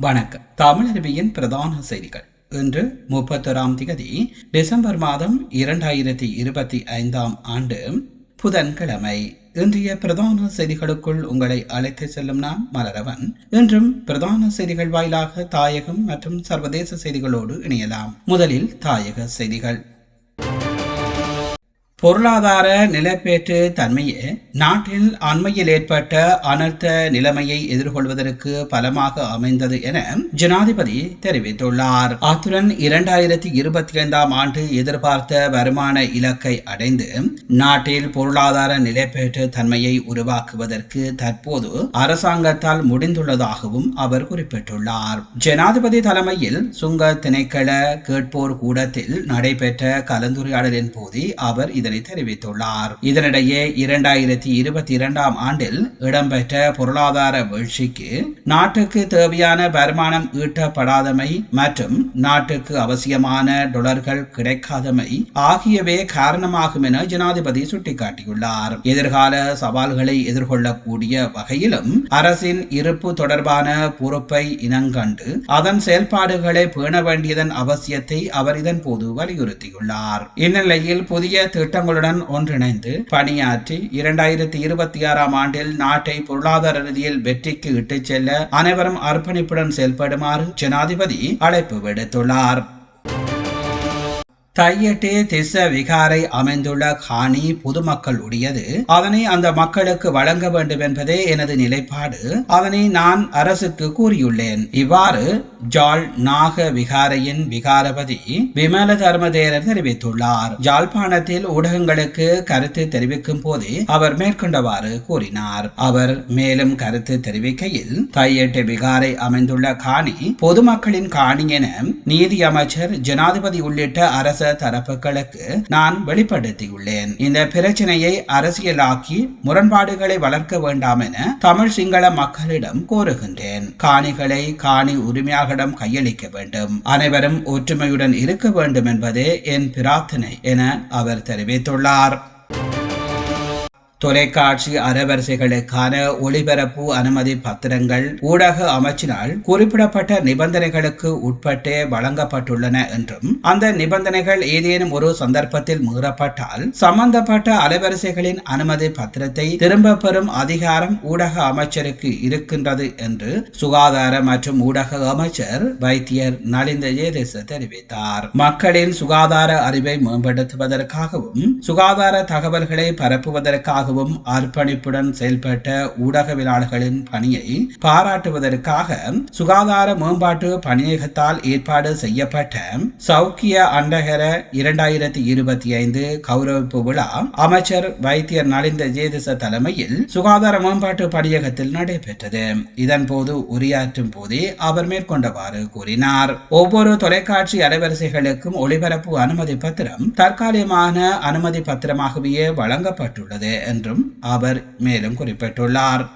வணக்கம். தமிழருவியின் பிரதான செய்திகள். இன்று முப்பத்தொராம் திகதி டிசம்பர் மாதம் இரண்டாயிரத்தி இருபத்தி ஐந்தாம் ஆண்டு புதன்கிழமை. இன்றைய பிரதான செய்திகளுக்குள் உங்களை அழைத்து செல்லும் நான் மலரவன். இன்றும் பிரதான செய்திகள் வாயிலாக தாயகம் மற்றும் சர்வதேச செய்திகளோடு இணையலாம். முதலில் தாயக செய்திகள். பொருளாதார நிலப்பேற்று தன்மையே நாட்டில் அண்மையில் ஏற்பட்ட அனர்த்த நிலைமையை எதிர்கொள்வதற்கு பலமாக அமைந்தது என ஜனாதிபதி தெரிவித்துள்ளார். அத்துடன் இரண்டாயிரத்தி இருபத்தி ஐந்தாம் ஆண்டு எதிர்பார்த்த வருமான இலக்கை அடைந்து நாட்டில் பொருளாதார நிலைப்பேற்று தன்மையை உருவாக்குவதற்கு தற்போது அரசாங்கத்தால் முடிந்துள்ளதாகவும் அவர் குறிப்பிட்டுள்ளார். ஜனாதிபதி தலைமையில் சுங்க திணைக்கள கேட்போர் கூடத்தில் நடைபெற்ற கலந்துரையாடலின் போது அவர் இதனை இதனை தெரிவித்துள்ளார். இதனிடையே இரண்டாயிரத்தி இருபத்தி இரண்டாம் ஆண்டில் இடம்பெற்ற பொருளாதார வீழ்ச்சிக்கு நாட்டுக்கு தேவையான வருமானம் ஈட்டப்படாதமை மற்றும் நாட்டுக்கு அவசியமான டொலர்கள் கிடைக்காதமை ஆகியவே காரணமாகும் என ஜனாதிபதி சுட்டிக்காட்டியுள்ளார். எதிர்கால சவால்களை எதிர்கொள்ளக்கூடிய வகையிலும் அரசின் இருப்பு தொடர்பான பொறுப்பை இனங்கண்டு அதன் செயல்பாடுகளை பேண வேண்டியதன் அவசியத்தை அவர் இதன் போது வலியுறுத்தியுள்ளார். இந்நிலையில் புதிய திட்டங்களுடன் ஒன்றிணைந்து பணியாற்றி இரண்டாயிரத்தி இருபத்தி ஆறாம் ஆண்டில் நாட்டை பொருளாதார ரீதியில் வெற்றிக்கு இட்டுச் செல்ல அனைவரும் அர்ப்பணிப்புடன் செயல்படுமாறு ஜனாதிபதி அழைப்பு விடுத்துள்ளார். தையட்டே திச விகாரை அமைந்துள்ள காணி பொதுமக்கள் உடையது அதனை அந்த மக்களுக்கு வழங்க வேண்டும் என்பதே எனது நிலைப்பாடு. அதனை நான் அரசுக்கு கூறியுள்ளேன். இவ்வாறு ஜால் நாக விகாரையின் விகாரபதி விமல தர்மதேரர் தெரிவித்துள்ளார். ஜாழ்ப்பாணத்தில் ஊடகங்களுக்கு கருத்து தெரிவிக்கும் போதே அவர் மேற்கொண்டவாறு கூறினார். அவர் மேலும் கருத்து தெரிவிக்கையில் தையட்டு விகாரை அமைந்துள்ள காணி பொதுமக்களின் காணி என நீதி அமைச்சர் ஜனாதிபதி உள்ளிட்ட அரச தரப்புகளுக்கு நான் வெளிப்படுத்தியுள்ளேன். இந்த பிரச்சனையை அரசியலாக்கி முரண்பாடுகளை வளர்க்க வேண்டாம் என தமிழ் சிங்கள மக்களிடம் கோருகின்றேன். காணிகளை காணி உரிமையாளரிடம் கையளிக்க வேண்டும். அனைவரும் ஒற்றுமையுடன் இருக்க வேண்டும் என்பதே என் பிரார்த்தனை என அவர் தெரிவித்துள்ளார். தொலைக்காட்சி அலைவரிசைகளுக்கான ஒளிபரப்பு அனுமதி பத்திரங்கள் ஊடக அமைச்சினால் குறிப்பிடப்பட்ட நிபந்தனைகளுக்கு உட்பட்டே வழங்கப்பட்டுள்ளன என்றும் அந்த நிபந்தனைகள் ஏதேனும் ஒரு சந்தர்ப்பத்தில் மீறப்பட்டால் சம்பந்தப்பட்ட அலைவரிசைகளின் அனுமதி பத்திரத்தை திரும்ப பெறும் அதிகாரம் ஊடக அமைச்சருக்கு இருக்கின்றது என்று சுகாதார மற்றும் ஊடக அமைச்சர் வைத்தியர் நலிந்த ஜெயதேச தெரிவித்தார். மக்களின் சுகாதார அறிவை மேம்படுத்துவதற்காகவும் சுகாதார தகவல்களை பரப்புவதற்காக உதவியாகவும் அர்ப்பணிப்புடன் செயல்பட்ட ஊடகவியலாளர்களின் பணியை பாராட்டுவதற்காக சுகாதார மேம்பாட்டு பணியகத்தால் ஏற்பாடு செய்யப்பட்ட சௌக்கிய அண்டகர இரண்டாயிரத்தி இருபத்தி ஐந்து கௌரவிப்பு விழா அமைச்சர் வைத்தியர் நலிந்த ஜேதிச தலைமையில் சுகாதார மேம்பாட்டு பணியகத்தில் நடைபெற்றது. இதன்போது உரையாற்றும் போதே அவர் மேற்கொண்டவாறு கூறினார். ஒவ்வொரு தொலைக்காட்சி அலைவரிசைகளுக்கும் ஒளிபரப்பு அனுமதி பத்திரம் தற்காலிகமான அனுமதி பத்திரமாகவே வழங்கப்பட்டுள்ளது என்றும் அவர் மேலும் குறிப்பிட்டுள்ளார்.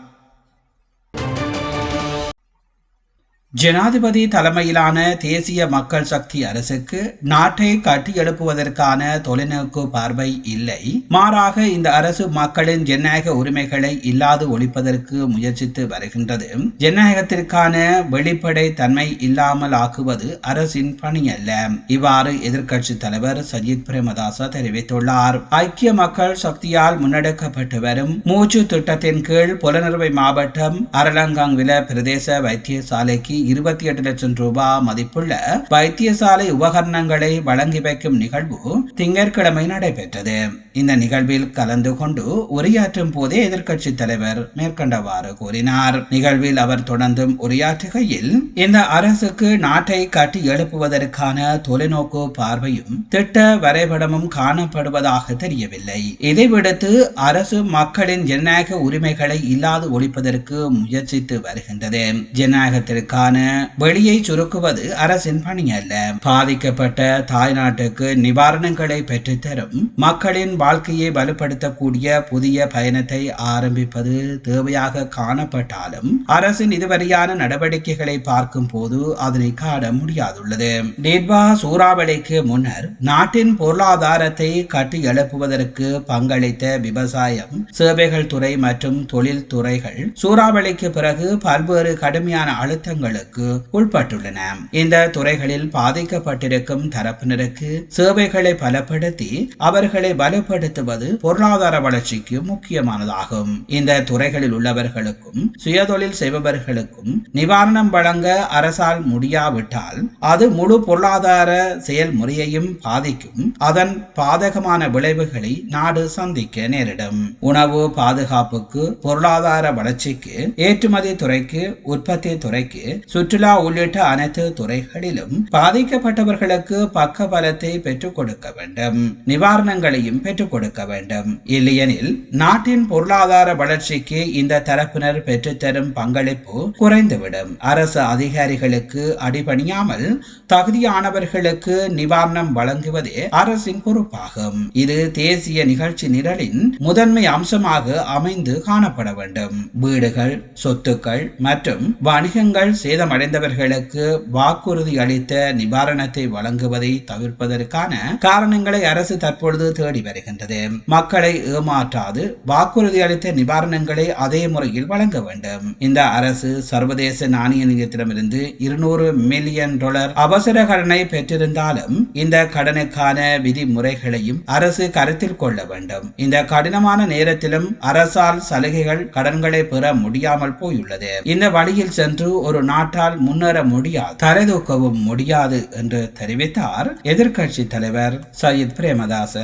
ஜனாதிபதி தலைமையிலான தேசிய மக்கள் சக்தி அரசுக்கு நாட்டை கட்டியெழுப்புவதற்கான தொலைநோக்கு பார்வை இல்லை. மாறாக இந்த அரசு மக்களின் ஜனநாயக உரிமைகளை இல்லாது ஒழிப்பதற்கு முயற்சித்து வருகின்றது. ஜனநாயகத்திற்கான வெளிப்படை தன்மை இல்லாமல் ஆக்குவது அரசின் பணி அல்ல. இவ்வாறு எதிர்க்கட்சி தலைவர் சஜித் பிரேமதாச தெரிவித்துள்ளார். ஐக்கிய மக்கள் சக்தியால் முன்னெடுக்கப்பட்டு வரும் மூச்சு திட்டத்தின் கீழ் புலனறுவை மாவட்டம் அரலங்காங்கில பிரதேச வைத்தியசாலைக்கு இருபத்தி எட்டு லட்சம் ரூபாய் மதிப்புள்ள வைத்தியசாலை உபகரணங்களை வழங்கி வைக்கும் நிகழ்வு திங்கட்கிழமை நடைபெற்றது. இந்த நிகழ்வில் கலந்து கொண்டு உரையாற்றும் போதே எதிர்க்கட்சி தலைவர் மேற்கண்டவாறு கூறினார். நிகழ்வில் அவர் தொடர்ந்தும் உரையாற்றுகையில் இந்த அரசுக்கு நாட்டை கட்டி எழுப்புவதற்கான தொலைநோக்கு பார்வையும் திட்ட வரைபடமும் காணப்படுவதாக தெரியவில்லை. இதை விடுத்து அரசு மக்களின் ஜனநாயக உரிமைகளை இல்லாது ஒழிப்பதற்கு முயற்சித்து வருகின்றது. ஜனநாயகத்திற்கான வெளியை சுருக்குவது அரசின் பணி அல்ல. பாதிக்கப்பட்ட தாய்நாட்டுக்கு நிவாரணங்களை பெற்றுத்தரும் மக்களின் வாழ்க்கையை வலுப்படுத்தக்கூடிய புதிய பயணத்தை ஆரம்பிப்பது தேவையாக காணப்பட்டாலும் அரசின் இதுவரையான நடவடிக்கைகளை பார்க்கும் போது அதனை காண முடியாதுள்ளது. நிர்வா சூறாவளிக்கு முன்னர் நாட்டின் பொருளாதாரத்தை கட்டி எழுப்புவதற்கு பங்களித்த விவசாயம் சேவைகள் துறை மற்றும் தொழில் துறைகள் சூறாவளிக்கு பிறகு பல்வேறு கடுமையான அழுத்தங்களுக்கு விதிமுறைகளுக்கு உட்பட்டுள்ளன இந்த துறைகளில் பாதிக்கப்பட்டிருக்கும் தரப்பினருக்கு சேவைகளை பலப்படுத்தி அவர்களை பலப்படுத்துவது பொருளாதார வளர்ச்சிக்கு முக்கியமானதாகும். இந்த துறைகளில் உள்ளவர்களுக்கும் சுயதொழில் செய்பவர்களுக்கும் நிவாரணம் வழங்க அரசால் முடியாவிட்டால் அது முழு பொருளாதார செயல்முறையையும் பாதிக்கும். அதன் பாதகமான விளைவுகளை நாடு சந்திக்க நேரிடும். உணவு பாதுகாப்புக்கு பொருளாதார வளர்ச்சிக்கு ஏற்றுமதி துறைக்கு உற்பத்தி துறைக்கு சுற்றுலா உள்ளிட்ட அனைத்து துறைகளிலும் பாதிக்கப்பட்டவர்களுக்கு பக்க பலத்தை பெற்றுக் கொடுக்க வேண்டும். நிவாரணங்களையும் பெற்றுக் கொடுக்க வேண்டும். இல்லையெனில் நாட்டின் பொருளாதார வளர்ச்சிக்கு இந்த தரப்பினர் பெற்றுத்தரும் பங்களிப்பு குறைந்துவிடும். அரசு அதிகாரிகளுக்கு அடிபணியாமல் தகுதியானவர்களுக்கு நிவாரணம் வழங்குவதே அரசின் பொறுப்பாகும். இது தேசிய நிகழ்ச்சி நிரலின் முதன்மை அம்சமாக அமைந்து காணப்பட வேண்டும். வீடுகள் சொத்துக்கள் மற்றும் வணிகங்கள் சேதமடைந்தவர்களுக்கு வாக்குறுதி அளித்த நிவாரணத்தை வழங்குவதை தவிர்ப்பதற்கான காரணங்களை அரசு தற்பொழுது தேடி வருகின்றது. மக்களை ஏமாற்றாது வாக்குறுதி அளித்த நிவாரணங்களை அதே முறையில் வழங்க வேண்டும். இந்த அரசு சர்வதேச நாணய நிதியத்திடமிருந்து இருநூறு மில்லியன் டாலர் அவசர கடனை பெற்றிருந்தாலும் இந்த கடனுக்கான விதிமுறைகளையும் அரசு கருத்தில் கொள்ள வேண்டும். இந்த கடினமான நேரத்திலும் அரசால் சலுகைகள் கடன்களை பெற முடியாமல் போயுள்ளது. இந்த வழியில் சென்று ஒரு நாள் நாட்டால் முன்னேற முடியாது தரைதூக்கவும் முடியாது என்று தெரிவித்தார் எதிர்க்கட்சி தலைவர் சயித் பிரேமதாச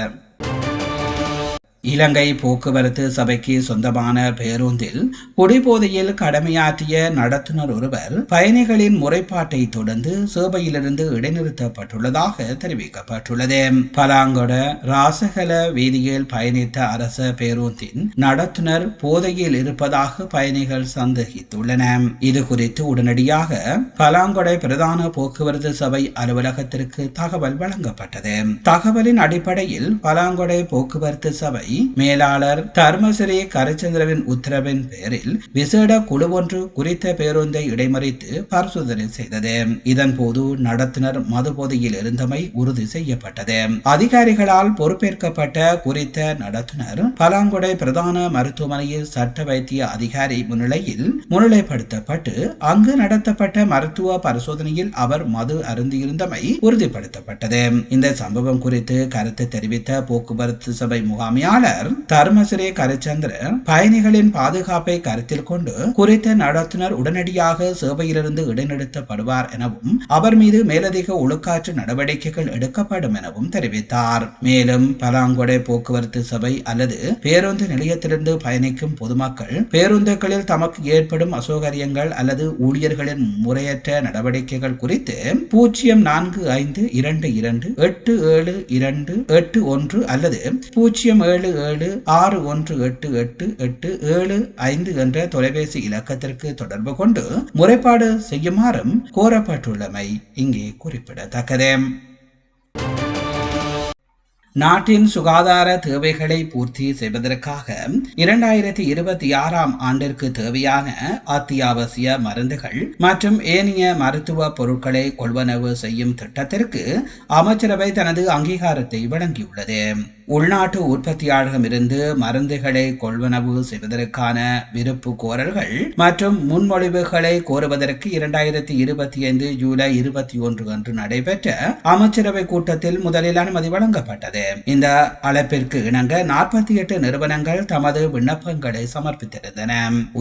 இலங்கை போக்குவரத்து சபைக்கு சொந்தமான பேருந்தில் குடிபோதையில் கடமையாற்றிய நடத்துனர் ஒருவர் பயணிகளின் முறைப்பாட்டை தொடர்ந்து சேவையிலிருந்து இடைநிறுத்தப்பட்டுள்ளதாக தெரிவிக்கப்பட்டுள்ளது. பலாங்கொட ராசகல வீதியில் பயணித்த அரச பேருந்தின் நடத்துனர் போதையில் இருப்பதாக பயணிகள் சந்தேகித்துள்ளன. இது குறித்து உடனடியாக பலாங்கொடை பிரதான போக்குவரத்து சபை அலுவலகத்திற்கு தகவல் வழங்கப்பட்டது. தகவலின் அடிப்படையில் பலாங்கொடை போக்குவரத்து சபை மேலாளர் தர்மசிறி கரிச்சந்திரவின் உத்தரவின் பேரில் விசேட குழு ஒன்று குறித்த பேருந்தை இடைமறித்து பரிசோதனை செய்தது. இதன் போது நடத்துனர் மது போதையில் இருந்தமை உறுதி செய்யப்பட்டது. அதிகாரிகளால் பொறுப்பேற்கப்பட்ட குறித்த நடத்துனர் பலாங்குடை பிரதான மருத்துவமனையில் சட்ட வைத்திய அதிகாரி முன்னிலையில் முன்னிலைப்படுத்தப்பட்டு அங்கு நடத்தப்பட்ட மருத்துவ பரிசோதனையில் அவர் மது அருந்தியிருந்தமை உறுதிப்படுத்தப்பட்டது. இந்த சம்பவம் குறித்து கருத்து தெரிவித்த போக்குவரத்து சபை முகாமியாளர் தர்மசிரே கரிச்சந்திரன் பயணிகளின் பாதுகாப்பை கருத்தில் கொண்டு குறித்த நடத்துனர் உடனடியாக சேவையிலிருந்து இடைநிறுத்தப்படுவார் எனவும் அவர் மீது மேலதிக ஒழுக்காற்று நடவடிக்கைகள் எடுக்கப்படும் எனவும் தெரிவித்தார். மேலும் பலாங்கொடை போக்குவரத்து சபை அல்லது பேருந்து நிலையத்திலிருந்து பயணிக்கும் பொதுமக்கள் பேருந்துகளில் தமக்கு ஏற்படும் அசௌகரியங்கள் அல்லது ஊழியர்களின் முறையற்ற நடவடிக்கைகள் குறித்து பூஜ்ஜியம் நான்கு ஐந்து இரண்டு இரண்டு எட்டு ஏழு இரண்டு எட்டு ஒன்று அல்லது பூஜ்ஜியம் ஏழு ஏழு ஆறு ஒன்று எட்டு எட்டு எட்டு ஏழு ஐந்து என்ற தொலைபேசி இலக்கத்திற்கு தொடர்பு கொண்டு முறைப்பாடு செய்யுமாறும் கோரப்பட்டுள்ளமை இங்கே குறிப்பிடத்தக்கது. நாட்டின் சுகாதார தேவைகளை பூர்த்தி செய்வதற்காக இரண்டாயிரத்தி இருபத்தி ஆறாம் ஆண்டிற்கு தேவையான அத்தியாவசிய மருந்துகள் மற்றும் ஏனைய மருத்துவ பொருட்களை கொள்வனவு செய்யும் திட்டத்திற்கு அமைச்சரவை தனது அங்கீகாரத்தை வழங்கியுள்ளது. உள்நாட்டு உற்பத்தியாளர்களிடமிருந்து மருந்துகளை கொள்வனவு செய்வதற்கான விருப்பு கோரல்கள் மற்றும் முன்மொழிவுகளை கோருவதற்கு இரண்டாயிரத்தி இருபத்தி ஐந்து ஜூலை இருபத்தி ஒன்று அன்று நடைபெற்ற அமைச்சரவை கூட்டத்தில் முதலில் அனுமதி வழங்கப்பட்டது. இந்த அழைப்பிற்கு இணங்க நாற்பத்தி எட்டு நிறுவனங்கள் தமது விண்ணப்பங்களை சமர்ப்பித்திருந்தன.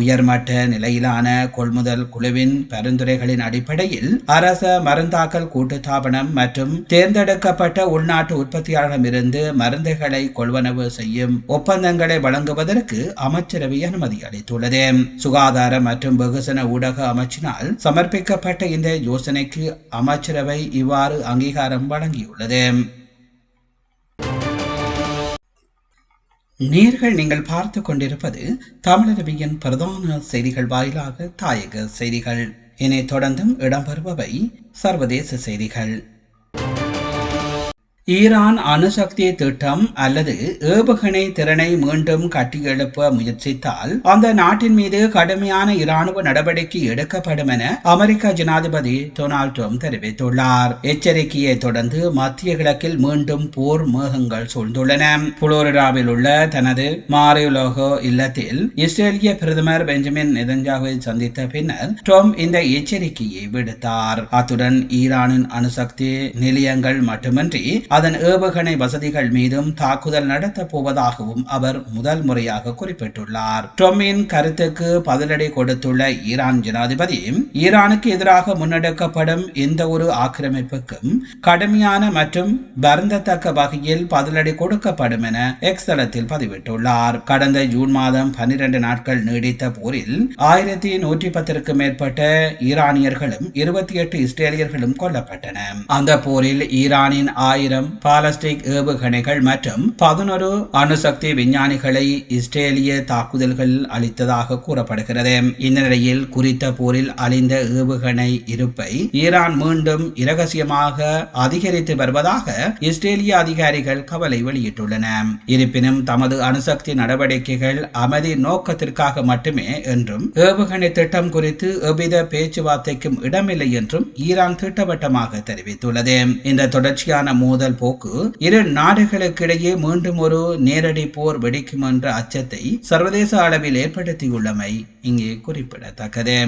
உயர்மட்ட நிலையிலான கொள்முதல் குழுவின் பரிந்துரைகளின் அடிப்படையில் அரச மருந்தாக்கல் கூட்டுத்தாபனம் மற்றும் தேர்ந்தெடுக்கப்பட்ட உள்நாட்டு உற்பத்தியாளரிடமிருந்து மருந்துகள் பயிர்களை கொள்வனவு செய்யும் ஒப்பந்தங்களை வழங்குவதற்கு அமைச்சரவை அனுமதி அளித்துள்ளது. சுகாதார மற்றும் வெகுசன ஊடக அமைச்சினால் சமர்ப்பிக்கப்பட்ட இந்த யோசனைக்கு அமைச்சரவை இவ்வாறு அங்கீகாரம் வழங்கியுள்ளது. நீர்கள் நீங்கள் பார்த்து கொண்டிருப்பது தமிழரவியின் பிரதான செய்திகள் வாயிலாக தாயக செய்திகள். இனி தொடர்ந்தும் இடம்பெறுபவை சர்வதேச செய்திகள். ஈரான் அணுசக்தி திட்டம் அல்லது ஏவுகணை திறனை மீண்டும் கட்டியெழுப்ப முயற்சித்தால் அந்த நாட்டின் மீது கடுமையான இராணுவ நடவடிக்கை எடுக்கப்படும் என அமெரிக்க ஜனாதிபதி டொனால்ட் ட்ரம்ப் தெரிவித்துள்ளார். எச்சரிக்கையை தொடர்ந்து மத்திய கிழக்கில் மீண்டும் போர் மேகங்கள் சூழ்ந்துள்ளன. புளோரிடாவில் உள்ள தனது மாரியுலோகோ இல்லத்தில் இஸ்ரேலிய பிரதமர் பெஞ்சமின் நெதன்ஜாவை சந்தித்த பின்னர் ட்ரம்ப் இந்த எச்சரிக்கையை விடுத்தார். அத்துடன் ஈரானின் அணுசக்தி நிலையங்கள் மட்டுமின்றி அதன் ஏவுகணை வசதிகள் மீதும் தாக்குதல் நடத்தப் போவதாகவும் அவர் முதல் முறையாக குறிப்பிட்டுள்ளார். ட்ரம்பின் கருத்துக்கு பதிலடி கொடுத்துள்ள ஈரான் ஜனாதிபதி ஈரானுக்கு எதிராக முன்னெடுக்கப்படும் எந்த ஒரு ஆக்கிரமிப்புக்கும் கடுமையான மற்றும் வருந்தத்தக்க வகையில் பதிலடி கொடுக்கப்படும் என எக்ஸ் தளத்தில் பதிவிட்டுள்ளார். கடந்த ஜூன் மாதம் பனிரெண்டு நாட்கள் நீடித்த போரில் ஆயிரத்தி நூற்றி பத்திற்கும் மேற்பட்ட ஈரானியர்களும் இருபத்தி எட்டு இஸ்ரேலியர்களும் கொல்லப்பட்டன. அந்த போரில் ஈரானின் ஆயிரம் பாலஸ்டிக் ஏவுகணைகள் மற்றும் பதினொரு அணுசக்தி விஞ்ஞானிகளை இஸ்ரேலிய தாக்குதல்கள் அளித்ததாக கூறப்படுகிறது. இந்த நிலையில் குறித்த போரில் அழிந்த ஏவுகணை இருப்பை ஈரான் மீண்டும் இரகசியமாக அதிகரித்து வருவதாக இஸ்ரேலிய அதிகாரிகள் கவலை வெளியிட்டுள்ளன. இருப்பினும் தமது அணுசக்தி நடவடிக்கைகள் அமைதி நோக்கத்திற்காக மட்டுமே என்றும் ஏவுகணை திட்டம் குறித்து எவ்வித பேச்சுவார்த்தைக்கும் இடமில்லை என்றும் ஈரான் திட்டவட்டமாக தெரிவித்துள்ளது. இந்த தொடர்ச்சியான மோதல் போக்கு இரு நாடுகளுக்கிடையே மீண்டும் ஒரு நேரடி போர் வெடிக்கும் என்ற அச்சத்தை சர்வதேச அளவில் ஏற்படுத்தியுள்ளமை இங்கே குறிப்பிடத்தக்கது.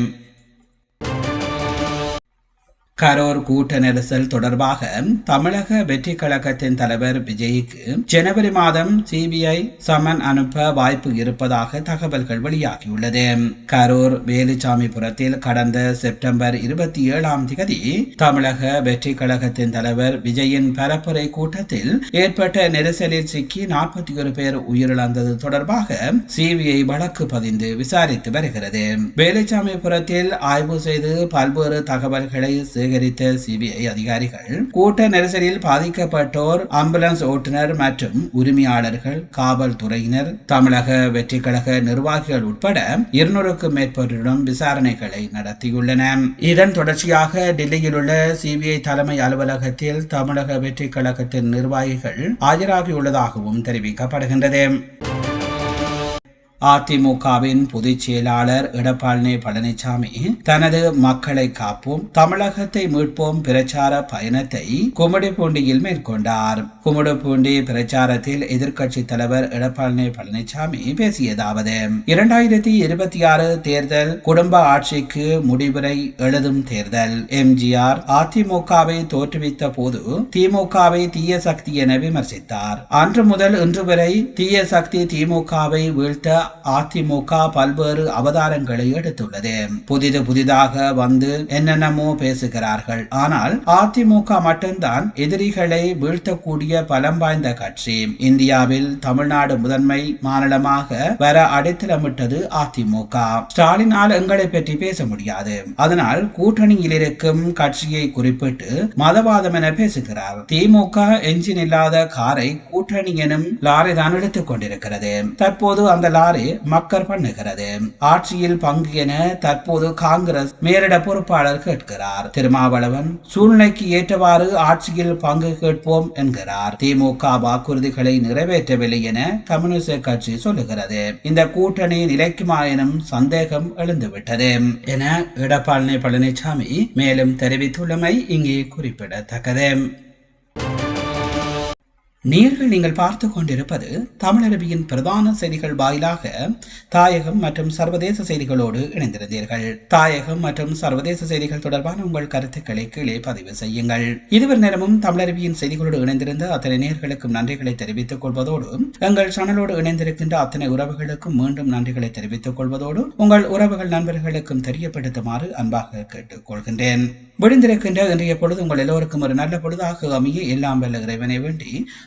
கரோர் கூட்ட நெரிசல் தொடர்பாக தமிழக வெற்றி கழகத்தின் தலைவர் விஜய்க்கு ஜனவரி மாதம் சிபிஐ சமன் அனுப்ப வாய்ப்பு இருப்பதாக தகவல்கள் வெளியாகியுள்ளது. கரூர் வேலுச்சாமிபுரத்தில் கடந்த செப்டம்பர் இருபத்தி ஏழாம் தேதி தமிழக வெற்றி கழகத்தின் தலைவர் விஜயின் பரப்புரை கூட்டத்தில் ஏற்பட்ட நெரிசலில் சிக்கி நாற்பத்தி ஒரு பேர் உயிரிழந்தது தொடர்பாக சிபிஐ வழக்கு பதிந்து விசாரித்து வருகிறது. வேலுச்சாமிபுரத்தில் ஆய்வு செய்து பல்வேறு தகவல்களை சேகரித்த சிபிஐ அதிகாரிகள் கூட்ட நெரிசலில் பாதிக்கப்பட்டோர் ஆம்புலன்ஸ் ஓட்டுநர் மற்றும் உரிமையாளர்கள் காவல்துறையினர் தமிழக வெற்றிக்கழக நிர்வாகிகள் உட்பட இருநூறுக்கும் மேற்பட்டோரிடம் விசாரணைகளை நடத்தியுள்ளன இதன் தொடர்ச்சியாக டெல்லியில் உள்ள சிபிஐ தலைமை அலுவலகத்தில் தமிழக வெற்றி கழகத்தின் நிர்வாகிகள் ஆஜராகியுள்ளதாகவும் தெரிவிக்கப்படுகின்றது. அதிமுகவின் பொதுச் செயலாளர் எடப்பாடி பழனிசாமி தனது மக்களை காப்போம் தமிழகத்தை மீட்போம் பிரச்சார பயணத்தை கும்மிடிப்பூண்டியில் மேற்கொண்டார். கும்மிடிப்பூண்டி பிரச்சாரத்தில் எதிர்க்கட்சி தலைவர் எடப்பாடி பழனிசாமி பேசியதாவது இரண்டாயிரத்தி இருபத்தி ஆறு தேர்தல் குடும்ப ஆட்சிக்கு முடிவுரை எழுதும் தேர்தல். எம்ஜிஆர் அதிமுகவை தோற்றுவித்த போது திமுகவை தீய சக்தி என விமர்சித்தார். அன்று முதல் இன்று வரை தீய சக்தி திமுகவை வீழ்த்த அதிமுக பல்வேறு அவதாரங்களை எடுத்துள்ளது. புதிது புதிதாக வந்து என்னென்னமோ பேசுகிறார்கள். ஆனால் அதிமுக மட்டும்தான் எதிரிகளை வீழ்த்தக்கூடிய பலம் வாய்ந்த கட்சி. இந்தியாவில் தமிழ்நாடு முதன்மை மாநிலமாக வர அடித்தளமிட்டது அதிமுக. ஸ்டாலினால் எங்களை பற்றி பேச முடியாது. அதனால் கூட்டணியில் இருக்கும் கட்சியை குறிப்பிட்டு மதவாதம் என பேசுகிறார். திமுக என்ஜின் இல்லாத காரை கூட்டணி எனும் லாரி தான் எடுத்துக் கொண்டிருக்கிறது. தற்போது அந்த லாரி மக்கர் பண்ணுகிறது ஆட்சியில் பங்கு என தற்போது காங்கிரஸ் மேலிட பொறுப்பாளர் கேட்கிறார். திருமாவளவன் சூழ்நிலைக்கு ஏற்றவாறு ஆட்சியில் பங்கு கேட்போம் என்கிறார். திமுக வாக்குறுதிகளை நிறைவேற்றவில்லை என கம்யூனிஸ்ட் கட்சி சொல்லுகிறது. இந்த கூட்டணி நிலைக்குமா எனும் சந்தேகம் எழுந்துவிட்டது என எடப்பாடி பழனிசாமி மேலும் தெரிவித்துள்ளமை இங்கே குறிப்பிடத்தக்கது. நீர்கள் நீங்கள் பார்த்து கொண்டிருப்பது தமிழரபியின் பிரதான செய்திகள் வாயிலாக தாயகம் மற்றும் சர்வதேச செய்திகளோடு இணைந்திருந்தீர்கள். தாயகம் மற்றும் சர்வதேச செய்திகள் தொடர்பான உங்கள் கருத்துக்களை கீழே பதிவு செய்யுங்கள். இதுவரை நேரமும் தமிழரபியின் செய்திகளோடு இணைந்திருந்த அத்தனை நேர்களுக்கும் நன்றிகளை தெரிவித்துக் கொள்வதோடு எங்கள் சேனலோடு இணைந்திருக்கின்ற அத்தனை உறவுகளுக்கும் மீண்டும் நன்றிகளை தெரிவித்துக் கொள்வதோடு உங்கள் உறவுகள் நண்பர்களுக்கும் தெரியப்படுத்துமாறு அன்பாக கேட்டுக் கொள்கின்றேன். விழுந்திருக்கின்ற இன்றைய பொழுது உங்கள் எல்லோருக்கும் ஒரு நல்ல பொழுதாக அமைய எல்லாம் வல்ல இறைவனை வேண்டி